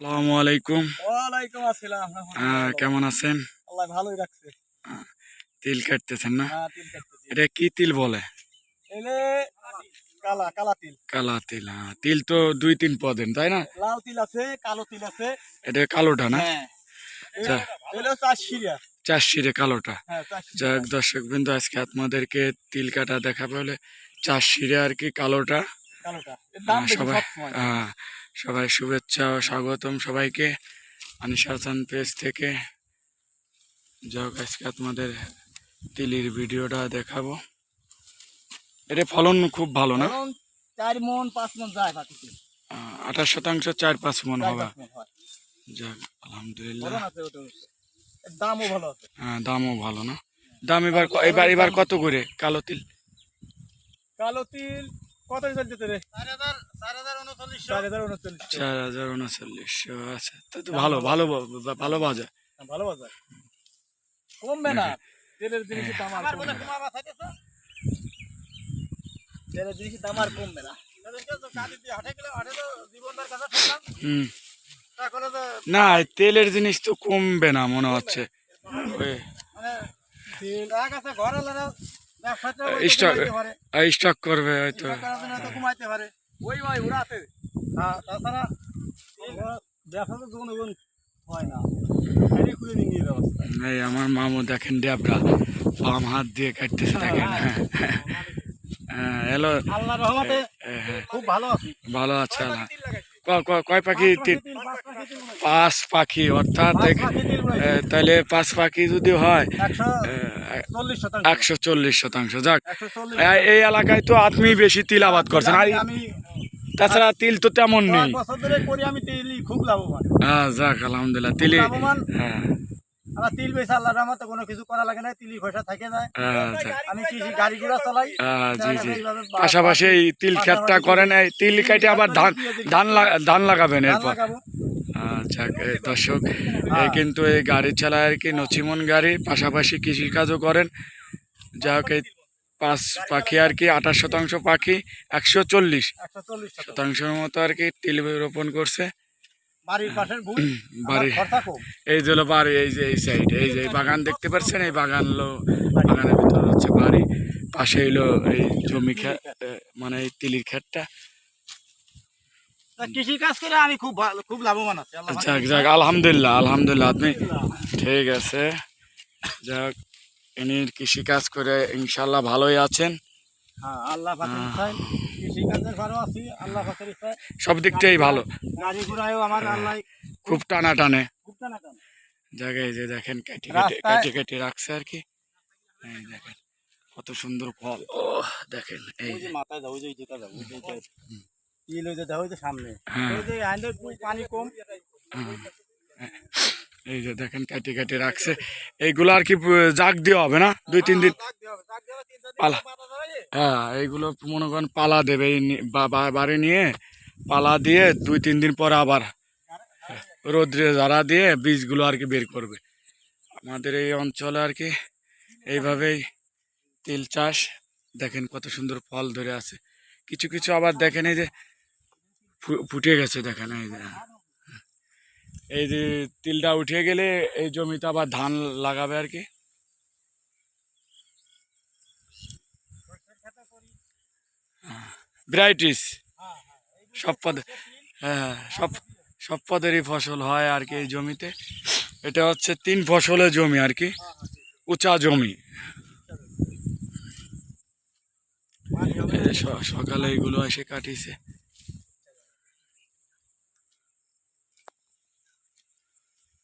আসসালামু আলাইকুম। ওয়ালাইকুম আসসালাম আহ, কেমন আছেন? আল্লাহ ভালোই রাখছে। তিল কাটতেছেন না? হ্যাঁ এটা কি তিল বলে? কালা কালা তিল। কালা তিল হ্যাঁ তিল তো দুই তিন পদের তাই না? লাল তিল আছে কালো তিল আছে। এটা কালোটা না? হ্যাঁ। আচ্ছা। চার চাষিরে কালোটা। হ্যাঁ চার। যাক দর্শক বিন্দু আজকে আপনাদেরকে তিল কাটা দেখাবো হলে চাষিরে আর কি কালোটা? সবাই সবাই শুভেচ্ছা ও স্বাগতম সবাইকে আনিসার চান পেজ থেকে। যাক আজকে আপনাদের তিলির ভিডিওটা দেখাবো। এটা ফলন খুব ভালো না? চার মন পাঁচ মন যায় বাকিতে আঠাশ শতাংশ চার পাঁচ মন হবে। যাক আলহামদুলিল্লাহ। দামও ভালো আছে। হ্যাঁ দামও ভালো না। দাম এবার এবার এবার কত করে? কালো তিল? কালো তিল কত চলছে রে? চার হাজার উনচল্লিশ চার হাজার উনচল্লিশ উনচল্লিশশো আচ্ছা তা তো ভালো ভালো ভালো বাজার। ভালো বাজার। কমবে না। তেলের জিনিসের দাম আর কমবে তেলের জিনিসের দাম আর কমবে না। হুম। না তেলের জিনিস তো কমবে না মনে হচ্ছে। ওই স্টক স্টক করবে হয়তো ওই ভাই উড়াতে। হ্যাঁ তাছাড়া ব্যবসা তো জনগণ হয় না। এই আমার মামু দেখেন ড্যাবরা বাম হাত দিয়ে কাটতেছে দেখেন হ্যাঁ। হ্যালো আল্লাহ রহমতে হ্যাঁ খুব ভালো আছি। ভালো আছে আল্লাহ। কয় পাখি তিন? পাঁচ পাখি অর্থাৎ তাহলে পাঁচ পাখি যদি হয় একশো চল্লিশ শতাংশ। যাক এই এলাকায় তো আপনি বেশি তিল আবাদ করছেন আর তাছাড়া তিল তো তেমন নেই। হ্যাঁ যাক আলহামদুলিল্লাহ তিলি হ্যাঁ। আমার তিল বেশি আল্লাহ রহমতে কোনো কিছু করা লাগে না তিলি পয়সা থেকে যায় হ্যাঁ, আমি কৃষি গাড়ি ঘোড়া চালাই জি জি। পাশাপাশি এই তিল ক্ষেতটা করেন এই তিল কেটে আবার ধান ধান ধান লাগাবেন এরপর। আচ্ছা দর্শক কিন্তু এই গাড়ি চালায় আর কি নচিমন গাড়ি। পাশাপাশি কৃষিকাজও করেন। যা হোক এই পাঁচ পাখি আর কি আঠাশ শতাংশ পাখি একশো চল্লিশ শতাংশের মতো আর কি তিল রোপণ করছে। বাড়ির পাশের বাড়ি এই যে হলো বাড়ি এই যে এই সাইড এই যে বাগান দেখতে পাচ্ছেন? এই বাগান হলো বাগানের ভিতরে হচ্ছে বাড়ি। পাশে হলো এই জমি এ, মানে এই তিলির ক্ষেতটা। তা কৃষি কাজ করে আমি খুব খুব লাভবান আছি যাক যাক আলহামদুলিল্লাহ আলহামদুলিল্লাহ আপনি ঠিক আছে। যাক ইনি কৃষি কাজ করে ইনশাল্লাহ ভালোই আছেন। হ্যাঁ আল্লাহ পাকের কাজের ভালো আছি আল্লাহ সব দিকটাই ভালো। গাড়ি ঘোড়ায়ও আমার আল্লাহ খুব টানা টানে খুব টানা টানে। জায়গায় যে দেখেন কেটে কেটে কেটে কেটে রাখছে আর কি। এই দেখেন কত সুন্দর ফল। ও দেখেন এই যে মাথায় যে যেটা ওই যে তিল ওই যে সামনে। হ্যাঁ। ওই যে পানি কম। হ্যাঁ। এই যে দেখেন কেটে কেটে রাখছে। এইগুলো আর কি জাগ দেওয়া হবে না? দুই তিন দিন পালা। হ্যাঁ এইগুলো মনে করেন পালা দেবে বাড়ি নিয়ে পালা দিয়ে দুই তিন দিন পর আবার রোদ্রে ঝাড়া দিয়ে বীজগুলো আর কি বের করবে। আমাদের এই অঞ্চলে আর কি এইভাবেই তিল চাষ। দেখেন কত সুন্দর ফল ধরে আছে। কিছু কিছু আবার দেখেন এই যে ফুটে গেছে দেখেন এই যে। এই যে তিলটা উঠে গেলে এই জমিতে আবার ধান লাগাবে আর কি। ভ্যারাইটিস সব পদ হ্যাঁ সব সব পদেরই ফসল হয় আর কি এই জমিতে। এটা হচ্ছে তিন ফসলের জমি আর কি, উঁচা জমি। সকালে এগুলো এসে কাটিছে।